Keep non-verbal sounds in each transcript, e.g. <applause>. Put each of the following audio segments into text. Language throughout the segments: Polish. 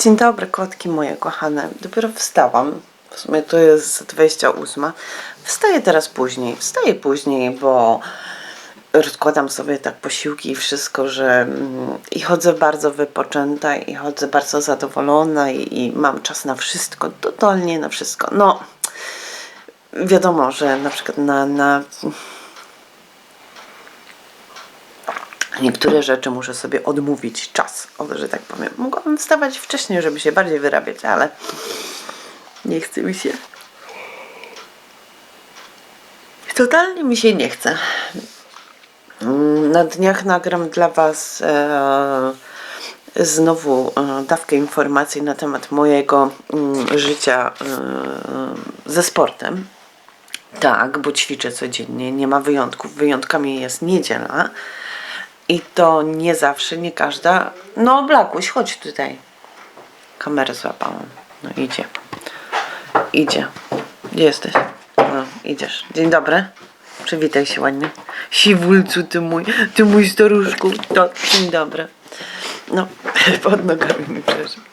Dzień dobry, kotki moje kochane. Dopiero wstałam. W sumie to jest 28. Wstaję teraz później. Wstaję później, bo rozkładam sobie tak posiłki i wszystko, że mm, i chodzę bardzo wypoczęta i chodzę bardzo zadowolona i, i mam czas na wszystko, totalnie na wszystko. No, wiadomo, że na przykład na, na niektóre rzeczy muszę sobie odmówić czas, o, że tak powiem. Mogłabym wstawać wcześniej, żeby się bardziej wyrabiać, ale nie chce mi się. Totalnie mi się nie chce. Na dniach nagram dla Was e, znowu e, dawkę informacji na temat mojego mm, życia e, ze sportem. Tak, bo ćwiczę codziennie, nie ma wyjątków. Wyjątkami jest niedziela. I to nie zawsze, nie każda. No, Blakuś, chodź tutaj. Kamerę złapałam. No, idzie. Idzie. Gdzie jesteś? No, idziesz. Dzień dobry. Przywitaj się ładnie. Siwulcu, ty mój, ty mój staruszku. To, dzień dobry. No, <laughs> pod nogami mi przeszedł.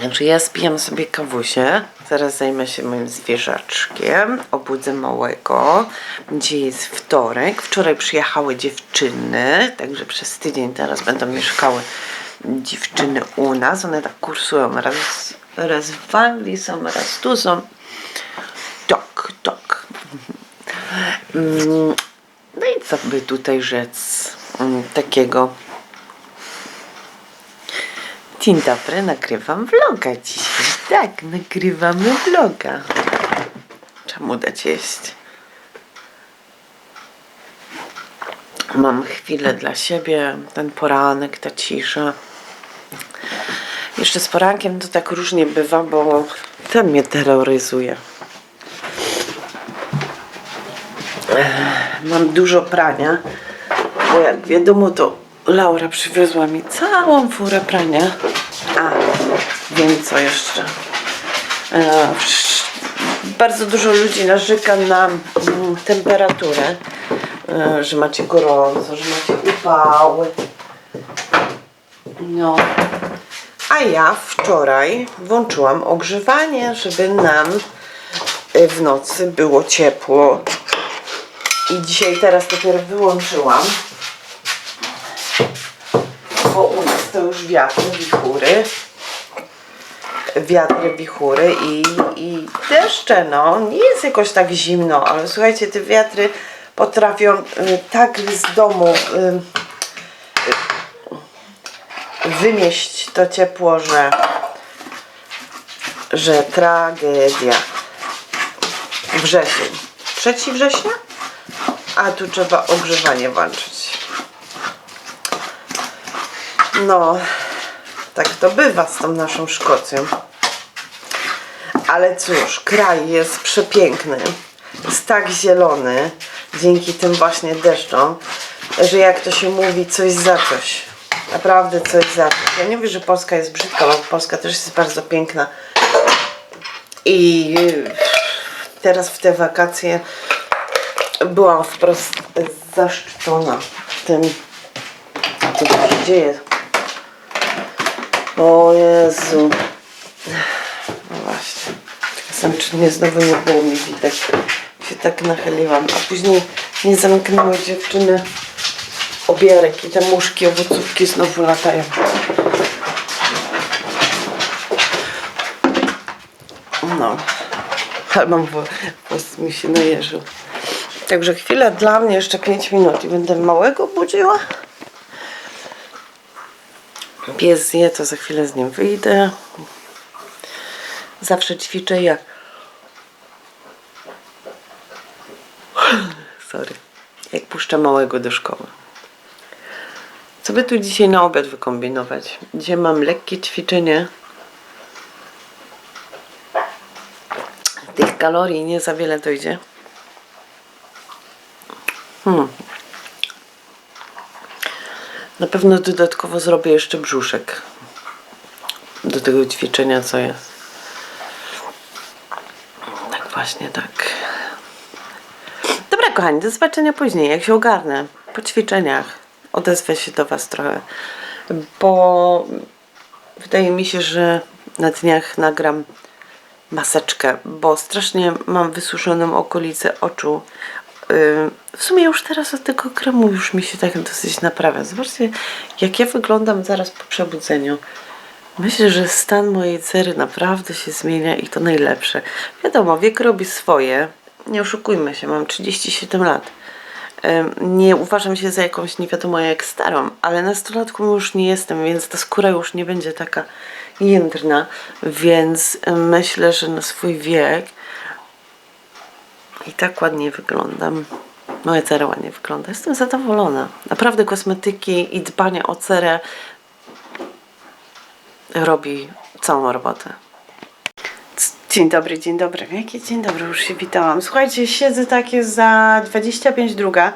Także ja spijam sobie kawusie. Zaraz zajmę się moim zwierzaczkiem. Obudzę małego. Dzisiaj jest wtorek. Wczoraj przyjechały dziewczyny, także przez tydzień teraz będą mieszkały dziewczyny u nas. One tak kursują. Raz, raz w Anglii są, raz tu są. Tak, tak. Mm, No i co by tutaj rzec mm, takiego? Dzień dobry, nagrywam vloga dzisiaj. Tak, nagrywamy vloga. Czemu dać jeść? Mam chwilę dla siebie, ten poranek, ta cisza. Jeszcze z porankiem to tak różnie bywa, bo ten mnie terroryzuje. Mam dużo prania, bo jak wiadomo to Laura przywiozła mi całą furę prania. A, wiem co jeszcze. E, bardzo dużo ludzi narzeka na mm, temperaturę, e, że macie gorąco, że macie upały. No. A ja wczoraj włączyłam ogrzewanie, żeby nam e, w nocy było ciepło. I dzisiaj teraz dopiero wyłączyłam bo u nas to już wiatry, wichury. Wiatry, wichury i, i deszcze, no. Nie jest jakoś tak zimno, ale słuchajcie, te wiatry potrafią y, tak z domu y, wymieść to ciepło, że że tragedia. Wrzesień. 3 września? A tu trzeba ogrzewanie włączyć. No, tak to bywa z tą naszą Szkocją. Ale cóż, kraj jest przepiękny. Jest tak zielony dzięki tym właśnie deszczom, że jak to się mówi, coś za coś. Naprawdę coś za coś. Ja nie mówię, że Polska jest brzydka, bo Polska też jest bardzo piękna. I teraz w te wakacje byłam wprost zaszczycona tym, co się dzieje. O Jezu. No właśnie. Czasem czy mnie znowu nie było mi widać. Się tak nachyliłam. A później nie zamknęły dziewczyny obierek i te muszki, owocówki znowu latają. No. Ale mam włos mi się najeżył. Także chwilę dla mnie, jeszcze 5 minut i będę małego budziła. Pies zje, to za chwilę z nim wyjdę. Zawsze ćwiczę jak. <laughs> Sorry. Jak puszczę małego do szkoły. Co by tu dzisiaj na obiad wykombinować? Dzisiaj mam lekkie ćwiczenie. Tych kalorii nie za wiele dojdzie. Hmm. Na pewno dodatkowo zrobię jeszcze brzuszek do tego ćwiczenia, co jest. Tak właśnie, tak. Dobra, kochani, do zobaczenia później, jak się ogarnę. Po ćwiczeniach odezwę się do Was trochę. Bo wydaje mi się, że na dniach nagram maseczkę, bo strasznie mam wysuszoną okolicę oczu. Yy, W sumie już teraz od tego kremu już mi się tak dosyć naprawia. Zobaczcie, jak ja wyglądam zaraz po przebudzeniu. Myślę, że stan mojej cery naprawdę się zmienia i to najlepsze. Wiadomo, wiek robi swoje. Nie oszukujmy się, mam 37 lat. Nie uważam się za jakąś nie wiadomo jak starą, ale nastolatką już nie jestem, więc ta skóra już nie będzie taka jędrna, więc myślę, że na swój wiek i tak ładnie wyglądam. Moja cera ładnie wygląda. Jestem zadowolona. Naprawdę kosmetyki i dbanie o cerę robi całą robotę. Dzień dobry, dzień dobry. Jakie dzień dobry, już się witałam. Słuchajcie, siedzę takie za 25 druga.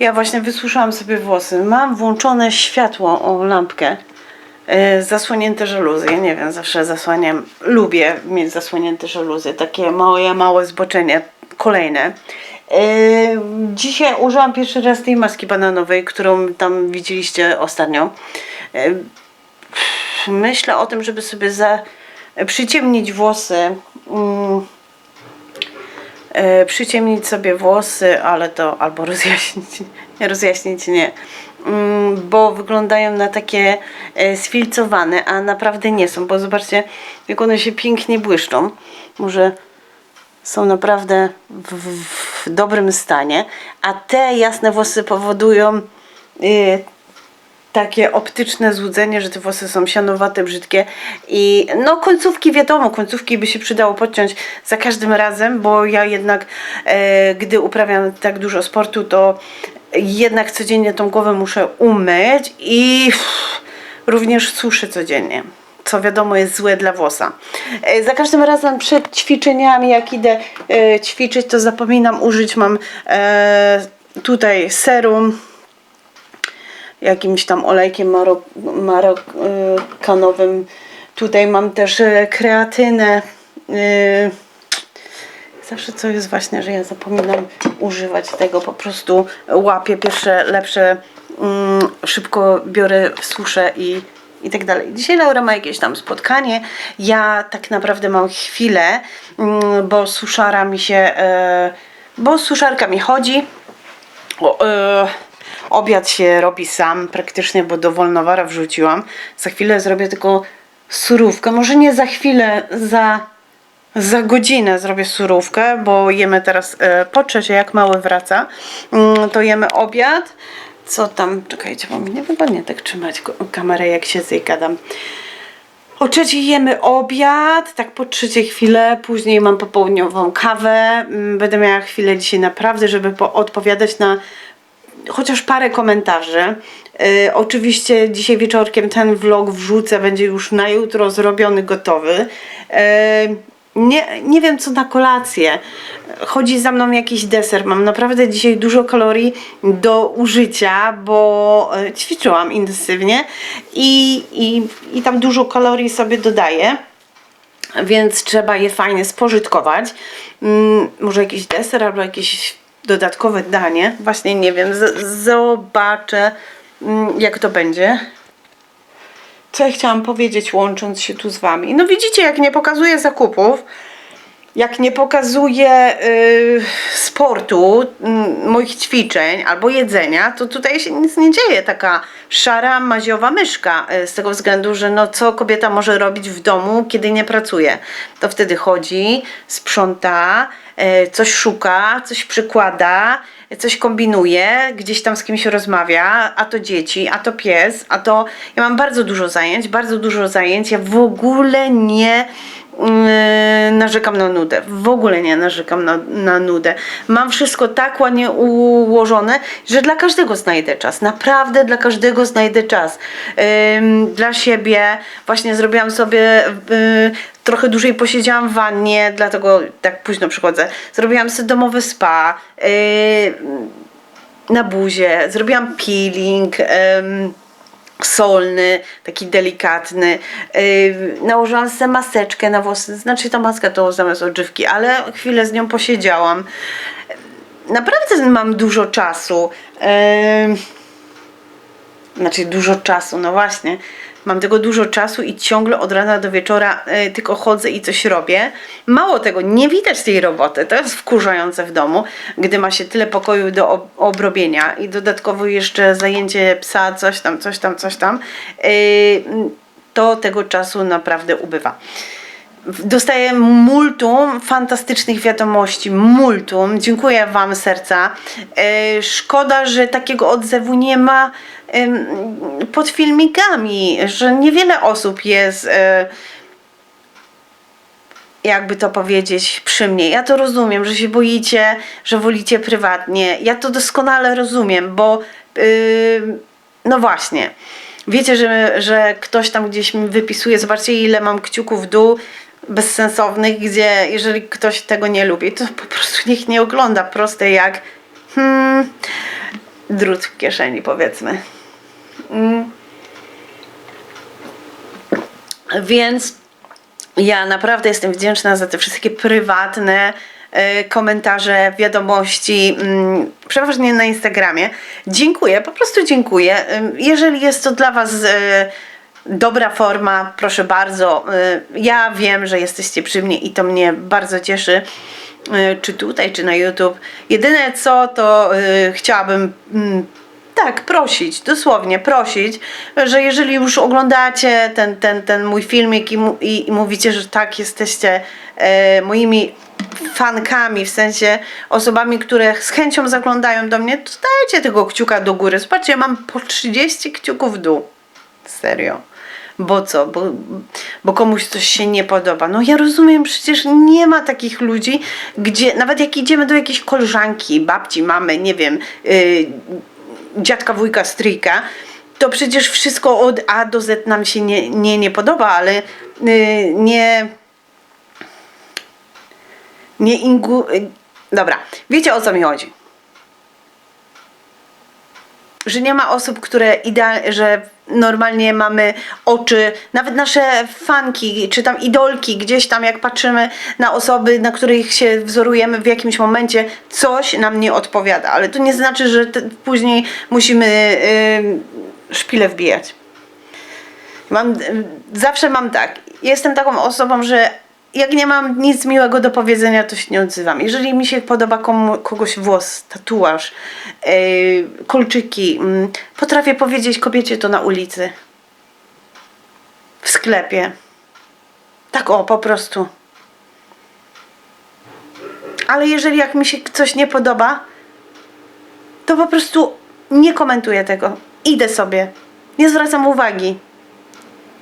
Ja właśnie wysuszałam sobie włosy. Mam włączone światło, o lampkę. E, zasłonięte żaluzy. Nie wiem, zawsze zasłaniam. Lubię mieć zasłonięte żaluzy. Takie małe, małe zboczenie. Kolejne. E, dzisiaj użyłam pierwszy raz tej maski bananowej, którą tam widzieliście ostatnio. E, myślę o tym, żeby sobie za, przyciemnić włosy. Mm, e, przyciemnić sobie włosy, ale to albo rozjaśnić, <laughs> rozjaśnić nie, mm, bo wyglądają na takie sfilcowane, a naprawdę nie są, bo zobaczcie, jak one się pięknie błyszczą. Może są naprawdę w, w, w dobrym stanie, a te jasne włosy powodują y, takie optyczne złudzenie, że te włosy są sianowate, brzydkie i no końcówki wiadomo, końcówki by się przydało podciąć za każdym razem, bo ja jednak e, gdy uprawiam tak dużo sportu, to jednak codziennie tą głowę muszę umyć i uff, również suszę codziennie. Co wiadomo jest złe dla włosa. E, Za każdym razem przed ćwiczeniami, jak idę e, ćwiczyć, to zapominam użyć. Mam e, tutaj serum, jakimś tam olejkiem marok, marokanowym. Tutaj mam też kreatynę. Zawsze co jest właśnie, że ja zapominam używać tego, po prostu łapię pierwsze lepsze, mm, szybko biorę, suszę i, i tak dalej. Dzisiaj Laura ma jakieś tam spotkanie, ja tak naprawdę mam chwilę, mm, bo suszara mi się, e, bo suszarka mi chodzi, o, e, obiad się robi sam praktycznie, bo do wolnowara wrzuciłam. Za chwilę zrobię tylko surówkę. Może nie za chwilę, za, za godzinę zrobię surówkę, bo jemy teraz e, po trzecie, jak mały wraca, mm, to jemy obiad. Co tam? Czekajcie, bo mi nie wygodnie tak trzymać kamerę, jak siedzę i gadam. O trzeciej jemy obiad, tak po trzeciej chwilę, później mam popołudniową kawę. Mm, Będę miała chwilę dzisiaj naprawdę, żeby po- odpowiadać na chociaż parę komentarzy. Yy, oczywiście dzisiaj wieczorkiem ten vlog wrzucę, będzie już na jutro zrobiony, gotowy. Yy, nie, nie wiem co na kolację. Chodzi za mną jakiś deser. Mam naprawdę dzisiaj dużo kalorii do użycia, bo e, ćwiczyłam intensywnie i, i, i tam dużo kalorii sobie dodaję więc trzeba je fajnie spożytkować. Mm, może jakiś deser albo jakieś dodatkowe danie. Właśnie nie wiem, zobaczę mm, jak to będzie. Co ja chciałam powiedzieć łącząc się tu z Wami? No widzicie, jak nie pokazuję zakupów, jak nie pokazuję y, sportu, y, moich ćwiczeń albo jedzenia, to tutaj się nic nie dzieje. Taka szara, maziowa myszka. Y, z tego względu, że no co kobieta może robić w domu, kiedy nie pracuje? To wtedy chodzi, sprząta, y, coś szuka, coś przykłada, coś kombinuje, gdzieś tam z kimś rozmawia, a to dzieci, a to pies, a to... Ja mam bardzo dużo zajęć, bardzo dużo zajęć. Ja w ogóle nie narzekam na nudę. W ogóle nie narzekam na, na nudę. Mam wszystko tak ładnie ułożone, że dla każdego znajdę czas. Naprawdę dla każdego znajdę czas. Dla siebie właśnie zrobiłam sobie yy, trochę dłużej posiedziałam w wannie, dlatego tak późno przychodzę. Zrobiłam sobie domowy spa. Yy, na buzie, zrobiłam peeling em, solny, taki delikatny. Yy, nałożyłam sobie maseczkę na włosy, znaczy ta maska to zamiast odżywki, ale chwilę z nią posiedziałam. Naprawdę mam dużo czasu. Em, znaczy dużo czasu, no właśnie. Mam tego dużo czasu i ciągle od rana do wieczora e, tylko chodzę i coś robię. Mało tego, nie widać tej roboty. To jest wkurzające w domu, gdy ma się tyle pokoju do ob- obrobienia i dodatkowo jeszcze zajęcie psa, coś tam, coś tam, coś tam. E, to tego czasu naprawdę ubywa. Dostaję multum fantastycznych wiadomości, multum. Dziękuję Wam serca. E, szkoda, że takiego odzewu nie ma pod filmikami, że niewiele osób jest, e, jakby to powiedzieć, przy mnie. Ja to rozumiem, że się boicie, że wolicie prywatnie. Ja to doskonale rozumiem, bo y, no właśnie. Wiecie, że, że ktoś tam gdzieś mi wypisuje, zobaczcie ile mam kciuków w dół bezsensownych, gdzie jeżeli ktoś tego nie lubi, to po prostu niech nie ogląda. Proste jak hmm, drut w kieszeni powiedzmy. Mm. Więc ja naprawdę jestem wdzięczna za te wszystkie prywatne e, komentarze, wiadomości, mm, przeważnie na Instagramie. Dziękuję, po prostu dziękuję. Jeżeli jest to dla Was e, dobra forma, proszę bardzo. E, Ja wiem, że jesteście przy mnie i to mnie bardzo cieszy. e, Czy tutaj, czy na YouTube. Jedyne co, to e, chciałabym mm, tak, prosić, dosłownie prosić, że jeżeli już oglądacie ten, ten, ten mój filmik i, i, i mówicie, że tak, jesteście e, moimi fankami, w sensie osobami, które z chęcią zaglądają do mnie, to dajcie tego kciuka do góry. Zobaczcie, ja mam po 30 kciuków w dół. Serio. Bo co? Bo, bo komuś coś się nie podoba. No ja rozumiem, przecież nie ma takich ludzi, gdzie nawet jak idziemy do jakiejś koleżanki, babci, mamy, nie wiem, yy, dziadka, wujka, stryjka, to przecież wszystko od A do Z nam się nie, nie, nie podoba, ale yy, nie. Nie ingu. y, Dobra, wiecie o co mi chodzi. Że nie ma osób, które idealnie, że normalnie mamy oczy, nawet nasze fanki, czy tam idolki, gdzieś tam jak patrzymy na osoby, na których się wzorujemy w jakimś momencie, coś nam nie odpowiada. Ale to nie znaczy, że później musimy yy, szpilę wbijać. Mam, zawsze mam tak. Jestem taką osobą, że jak nie mam nic miłego do powiedzenia, to się nie odzywam. Jeżeli mi się podoba komu, kogoś włos, tatuaż, yy, kolczyki, mm, potrafię powiedzieć kobiecie to na ulicy, w sklepie. Tak o, po prostu. Ale jeżeli jak mi się coś nie podoba, to po prostu nie komentuję tego. Idę sobie. Nie zwracam uwagi.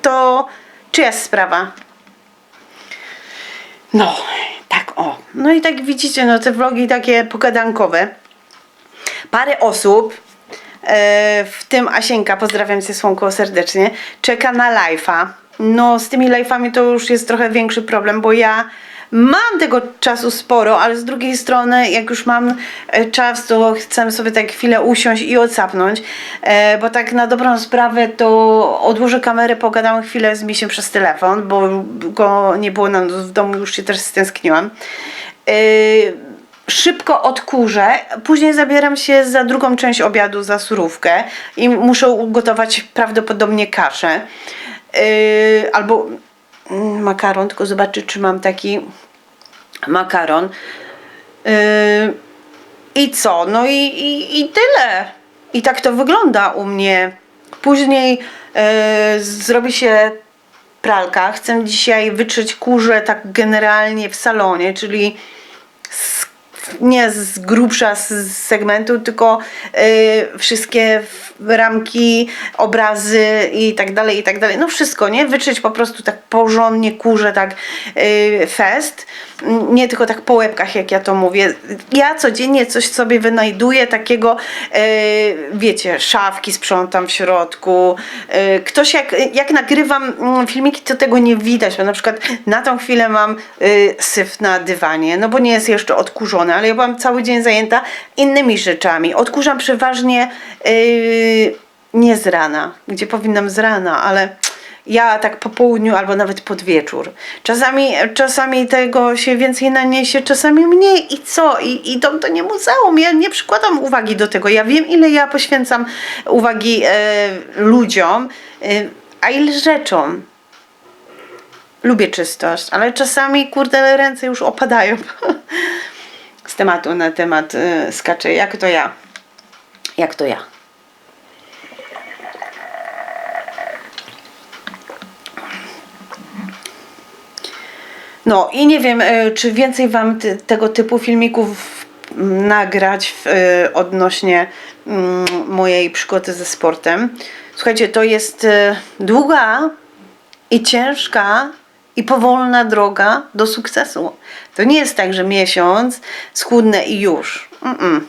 To czyjaś sprawa. No, tak o. No i tak widzicie, no te vlogi takie pogadankowe. Parę osób, e, w tym Asienka, pozdrawiam cię Słonko serdecznie, czeka na live'a. No z tymi live'ami to już jest trochę większy problem, bo ja mam tego czasu sporo, ale z drugiej strony jak już mam e, czas, to chcę sobie tak chwilę usiąść i odsapnąć, e, bo tak na dobrą sprawę to odłożę kamerę, pogadam chwilę z misiem przez telefon, bo go nie było nam w domu, już się też stęskniłam. E, szybko odkurzę, później zabieram się za drugą część obiadu, za surówkę i muszę ugotować prawdopodobnie kaszę. Albo makaron, tylko zobaczę, czy mam taki makaron. Yy, I co? No i, i, i tyle. I tak to wygląda u mnie. Później yy, zrobi się pralka. Chcę dzisiaj wytrzeć kurze tak generalnie w salonie, czyli z, nie z grubsza z, segmentu, tylko y, wszystkie ramki, obrazy i tak dalej, i tak dalej. No wszystko, nie? Wytrzeć po prostu tak porządnie kurze, tak y, fest. Nie tylko tak po łebkach, jak ja to mówię. Ja codziennie coś sobie wynajduję takiego, y, wiecie, szafki sprzątam w środku. Y, ktoś jak, jak nagrywam mm, filmiki, to tego nie widać, bo na przykład na tą chwilę mam y, syf na dywanie, no bo nie jest jeszcze odkurzony, ale ja byłam cały dzień zajęta innymi rzeczami. Odkurzam przeważnie y, nie z rana, gdzie powinnam z rana, ale Ja tak po południu albo nawet pod wieczór. Czasami, czasami tego się więcej naniesie, czasami mniej i co? I idą to nie muzeum. Ja nie przykładam uwagi do tego. Ja wiem, ile ja poświęcam uwagi e, ludziom, e, a ile rzeczom. Lubię czystość, ale czasami, kurde, ręce już opadają. <laughs> Z tematu na temat y, skaczę. Jak to ja? Jak to ja? No i nie wiem, y, czy więcej Wam ty, tego typu filmików nagrać w, y, odnośnie mm, mojej przygody ze sportem. Słuchajcie, to jest y, długa i ciężka i powolna droga do sukcesu. To nie jest tak, że miesiąc schudnę i już. Mm-mm.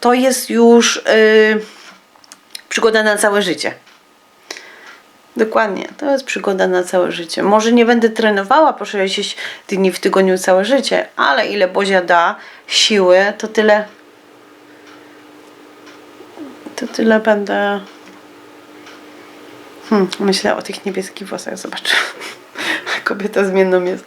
To jest już y, przygoda na całe życie. Dokładnie, to jest przygoda na całe życie. Może nie będę trenowała po 6 dni w tygodniu całe życie, ale ile Bozia da siły, to tyle. To tyle będę. Hmm, myślę o tych niebieskich włosach, zobacz. Kobieta zmienną jest.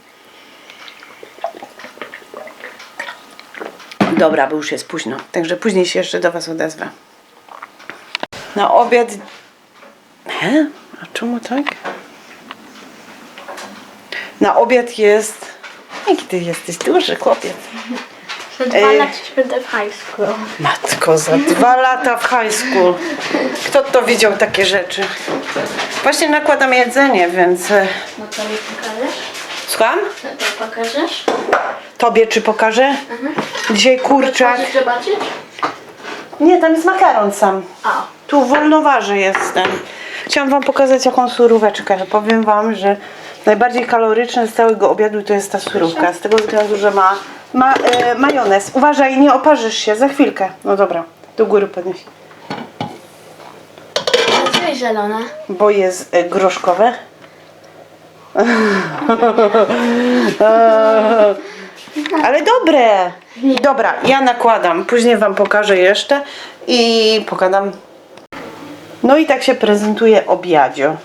Dobra, bo już jest późno, także później się jeszcze do Was odezwę. Na obiad. He? A czemu tak? Na obiad jest. Jaki ty jesteś duży chłopiec. Za dwa Ej. lata będę w high school. Matko, za dwa lata w high school. Kto to widział takie rzeczy? Właśnie nakładam jedzenie, więc. e, No to mi pokażesz? Słucham? No to pokażesz? Tobie czy pokażę? Dzisiaj kurczak. Chcesz zobaczyć? Nie, tam jest makaron sam. A, Tu wolnoważy jestem. Chciałam Wam pokazać jaką suróweczkę. Powiem Wam, że najbardziej kaloryczne z całego obiadu to jest ta surówka. Z tego względu, że ma, ma e, majonez. Uważaj, nie oparzysz się. Za chwilkę. No dobra, do góry podnieś. co jest zielone? Bo jest e, groszkowe. <laughs> Ale dobre. Dobra, ja nakładam. Później Wam pokażę jeszcze i pokadam. No i tak się prezentuje obiadzio.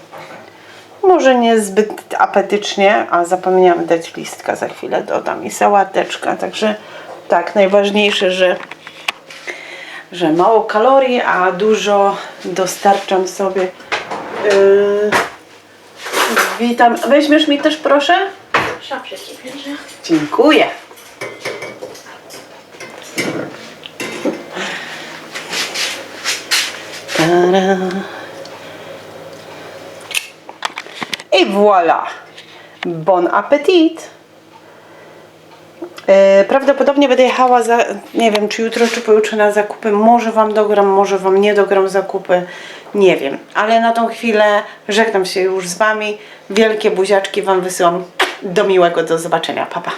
Może nie zbyt apetycznie, a zapomniałam dać listka, za chwilę dodam i sałateczka. Także tak, najważniejsze, że, że mało kalorii, a dużo dostarczam sobie. Yy, witam. Weźmiesz mi też proszę? Szapcie ci bierze. Dziękuję. Tada. I voilà. Bon appetit. E, Prawdopodobnie będę jechała za, nie wiem, czy jutro, czy pojutrze na zakupy. Może Wam dogram, może Wam nie dogram zakupy. Nie wiem. Ale na tą chwilę żegnam się już z Wami. Wielkie buziaczki Wam wysyłam. Do miłego, do zobaczenia. Pa, pa.